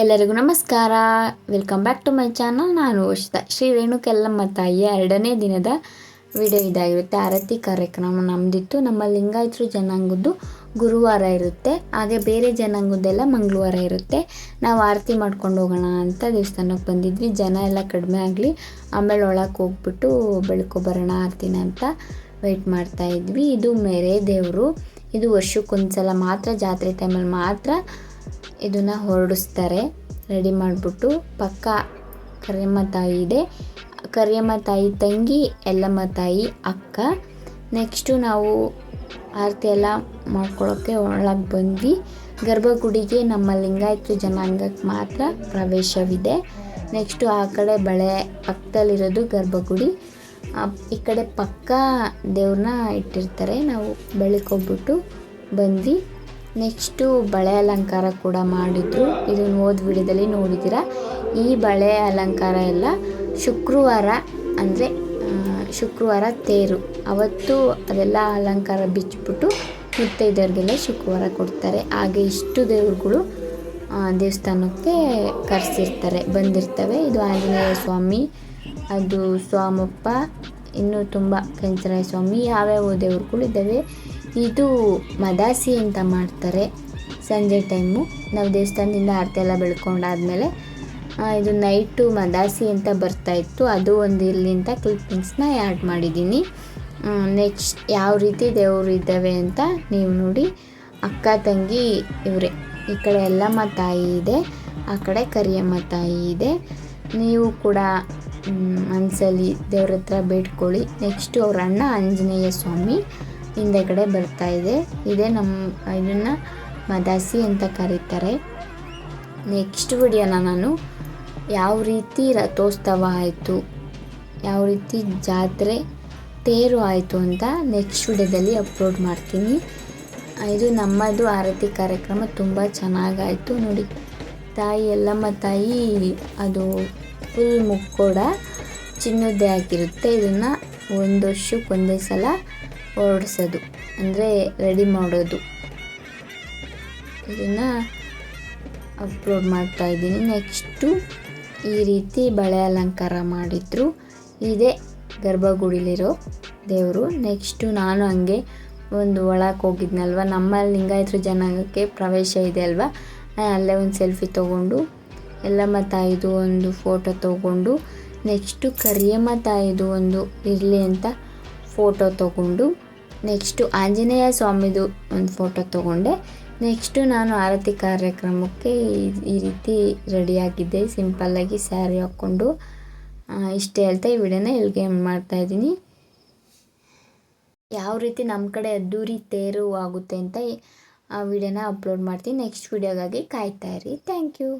ಎಲ್ಲರಿಗೂ ನಮಸ್ಕಾರ. Welcome back to my channel ನಾನು ವರ್ಷದ ಶ್ರೀ ರೇಣುಕೆಲ್ಲಮ್ಮ ತಾಯಿಯ ಎರಡನೇ ದಿನದ ವಿಡಿಯೋ ಇದಾಗಿರುತ್ತೆ. ಆರತಿ ಕಾರ್ಯಕ್ರಮ ನಮ್ಮದಿತ್ತು ನಮ್ಮ ಲಿಂಗಾಯತರು ಜನಾಂಗದ್ದು ಗುರುವಾರ ಇರುತ್ತೆ. ಹಾಗೆ ಬೇರೆ ಜನಾಂಗದ್ದೆಲ್ಲ ಮಂಗಳವಾರ ಇರುತ್ತೆ. ನಾವು ಆರತಿ ಮಾಡ್ಕೊಂಡು ಹೋಗೋಣ ಅಂತ ದೇವಸ್ಥಾನಕ್ಕೆ ಬಂದಿದ್ವಿ. ಜನ ಎಲ್ಲ ಕಡಿಮೆ ಆಗಲಿ, ಆಮೇಲೆ ಒಳಗೆ ಹೋಗ್ಬಿಟ್ಟು ಬೆಳ್ಕೊಬರೋಣ ಆರತಿನ ಅಂತ ವೆಯ್ಟ್ ಮಾಡ್ತಾ ಇದ್ವಿ. ಇದು ಮೇರೆ ದೇವರು. ಇದು ವರ್ಷಕ್ಕೊಂದ್ಸಲ ಮಾತ್ರ, ಜಾತ್ರೆ ಟೈಮಲ್ಲಿ ಮಾತ್ರ ಇದನ್ನು ಹೊರಡಿಸ್ತಾರೆ. ರೆಡಿ ಮಾಡಿಬಿಟ್ಟು ಪಕ್ಕ ಕರಿಯಮ್ಮ ತಾಯಿ ಇದೆ. ಕರಿಯಮ್ಮ ತಾಯಿ ತಂಗಿ, ಎಲ್ಲಮ್ಮ ತಾಯಿ ಅಕ್ಕ. ನೆಕ್ಸ್ಟು ನಾವು ಆರತಿ ಎಲ್ಲ ಮಾಡ್ಕೊಳ್ಳೋಕ್ಕೆ ಒಳಗೆ ಬಂದ್ವಿ. ಗರ್ಭಗುಡಿಗೆ ನಮ್ಮ ಲಿಂಗಾಯತ ಜನಾಂಗಕ್ಕೆ ಮಾತ್ರ ಪ್ರವೇಶವಿದೆ. ನೆಕ್ಸ್ಟು ಆ ಕಡೆ ಬಳೆ ಪಕ್ಕದಲ್ಲಿರೋದು ಗರ್ಭಗುಡಿ. ಈ ಕಡೆ ಪಕ್ಕ ದೇವ್ರನ್ನ ಇಟ್ಟಿರ್ತಾರೆ. ನಾವು ಬೆಳಕೋಗ್ಬಿಟ್ಟು ಬಂದ್ವಿ. ನೆಕ್ಸ್ಟು ಬಳೆ ಅಲಂಕಾರ ಕೂಡ ಮಾಡಿದ್ರು. ಇದನ್ನು ಓದ್ ವಿಡಿಯೋದಲ್ಲಿ ನೋಡಿದ್ದೀರಾ? ಈ ಬಳೆ ಅಲಂಕಾರ ಎಲ್ಲ ಶುಕ್ರವಾರ ಅಂದರೆ ಶುಕ್ರವಾರ ತೇರು. ಅವತ್ತು ಅದೆಲ್ಲ ಅಲಂಕಾರ ಬಿಚ್ಚಿಬಿಟ್ಟು ಮುತ್ತೈದವ್ರಿಗೆಲ್ಲ ಶುಕ್ರವಾರ ಕೊಡ್ತಾರೆ. ಹಾಗೆ ಇಷ್ಟು ದೇವರುಗಳು ದೇವಸ್ಥಾನಕ್ಕೆ ಕರೆಸಿರ್ತಾರೆ, ಬಂದಿರ್ತವೆ. ಇದು ಆಂಜನೇಯ ಸ್ವಾಮಿ, ಅದು ಸ್ವಾಮಪ್ಪ, ಇನ್ನೂ ತುಂಬ ಕೆಂಚರಾಯ ಸ್ವಾಮಿ, ಯಾವ್ಯಾವ ದೇವ್ರುಗಳು ಇದ್ದಾವೆ ಇದು ಮದಾಸಿ ಅಂತ ಮಾಡ್ತಾರೆ. ಸಂಜೆ ಟೈಮು ನಾವು ದೇವಸ್ಥಾನದಿಂದ ಆರತಿ ಎಲ್ಲ ಬೆಳ್ಕೊಂಡಾದ್ಮೇಲೆ ಇದು ನೈಟು ಮದಾಸಿ ಅಂತ ಬರ್ತಾಯಿತ್ತು ಅದು ಒಂದು ಇಲ್ಲಿಂದ ಕ್ಲಿಪ್ಪಿಂಗ್ಸ್ನ ಆ್ಯಡ್ ಮಾಡಿದ್ದೀನಿ. ನೆಕ್ಸ್ಟ್ ಯಾವ ರೀತಿ ದೇವರು ಇದ್ದಾವೆ ಅಂತ ನೀವು ನೋಡಿ. ಅಕ್ಕ, ತಂಗಿ, ಇವರೇ. ಈ ಕಡೆ ಎಲ್ಲಮ್ಮ ತಾಯಿ ಇದೆ, ಆ ಕಡೆ ಕರಿಯಮ್ಮ ತಾಯಿ ಇದೆ. ನೀವು ಕೂಡ ಮನಸ್ಸಲ್ಲಿ ದೇವ್ರ ಹತ್ರ ಬೇಡ್ಕೊಳ್ಳಿ. ನೆಕ್ಸ್ಟು ಅವ್ರ ಅಣ್ಣ ಆಂಜನೇಯ ಸ್ವಾಮಿ. ಹಿಂದೆಗಡೆ ಬರ್ತಾ ಇದೆ. ಇದೇ ನಮ್ಮ ಇದನ್ನು ಮದಾಸಿ ಅಂತ ಕರೀತಾರೆ. ನೆಕ್ಸ್ಟ್ ವಿಡಿಯೋನ ನಾನು ಯಾವ ರೀತಿ ರಥೋತ್ಸವ ಆಯಿತು, ಯಾವ ರೀತಿ ಜಾತ್ರೆ ತೇರು ಆಯಿತು ಅಂತ ನೆಕ್ಸ್ಟ್ ವಿಡಿಯೋದಲ್ಲಿ ಅಪ್ಲೋಡ್ ಮಾಡ್ತೀನಿ. ಇದು ನಮ್ಮದು ಆರತಿ ಕಾರ್ಯಕ್ರಮ ತುಂಬ ಚೆನ್ನಾಗಾಯಿತು. ನೋಡಿ, ತಾಯಿ ಎಲ್ಲಮ್ಮ ತಾಯಿ, ಅದು ಫುಲ್ ಮುಕ್ಕೋಡ ಚಿನ್ನದ್ದೇ ಆಗಿರುತ್ತೆ ಇದನ್ನು ಒಂದು ವರ್ಷಕ್ಕೊಂದೇ ಸಲ ಹೊರಡಿಸೋದು ಅಂದರೆ ರೆಡಿ ಮಾಡೋದು. ಇದನ್ನು ಅಪ್ಲೋಡ್ ಮಾಡ್ತಾ ಇದ್ದೀನಿ. ನೆಕ್ಸ್ಟು ಈ ರೀತಿ ಬಳೆ ಅಲಂಕಾರ ಮಾಡಿದ್ರು. ಇದೇ ಗರ್ಭಗುಡಿಲಿರೋ ದೇವರು. ನೆಕ್ಸ್ಟು ನಾನು ಹಂಗೆ ಒಂದು ಒಳಕ್ಕೆ ಹೋಗಿದ್ನಲ್ವ? ನಮ್ಮ ಲಿಂಗಾಯತ್ರ ಜನಾಂಗಕ್ಕೆ ಪ್ರವೇಶ ಇದೆ ಅಲ್ವಾ? ಅಲ್ಲೇ ಒಂದು ಸೆಲ್ಫಿ ತೊಗೊಂಡು, ಎಲ್ಲಮ್ಮ ತಾಯಿದು ಒಂದು ಫೋಟೋ ತೊಗೊಂಡು, ನೆಕ್ಸ್ಟು ಕರಿಯಮ್ಮ ತಾಯಿದು ಒಂದು ಇರಲಿ ಅಂತ ಫೋಟೋ ತೊಗೊಂಡು ನೆಕ್ಸ್ಟು ಆಂಜನೇಯ ಸ್ವಾಮಿದು ಒಂದು ಫೋಟೋ ತೊಗೊಂಡೆ. ನೆಕ್ಸ್ಟು ನಾನು ಆರತಿ ಕಾರ್ಯಕ್ರಮಕ್ಕೆ ಈ ರೀತಿ ರೆಡಿಯಾಗಿದ್ದೆ. ಸಿಂಪಲ್ಲಾಗಿ ಸ್ಯಾರಿ ಹಾಕ್ಕೊಂಡು ಇಷ್ಟೇ ಹೇಳ್ತಾ ಈ ವಿಡಿಯೋನ ಇಲ್ಲಿಗೆ ಮಾಡ್ತಾಯಿದ್ದೀನಿ ಯಾವ ರೀತಿ ನಮ್ಮ ಕಡೆ ಅದ್ದೂರಿ ತೇರು ಆಗುತ್ತೆ ಅಂತ ಆ ವಿಡಿಯೋನ ಅಪ್ಲೋಡ್ ಮಾಡ್ತೀನಿ. ನೆಕ್ಸ್ಟ್ ವಿಡಿಯೋಗಾಗಿ ಕಾಯ್ತಾ ಇರಿ. Thank you.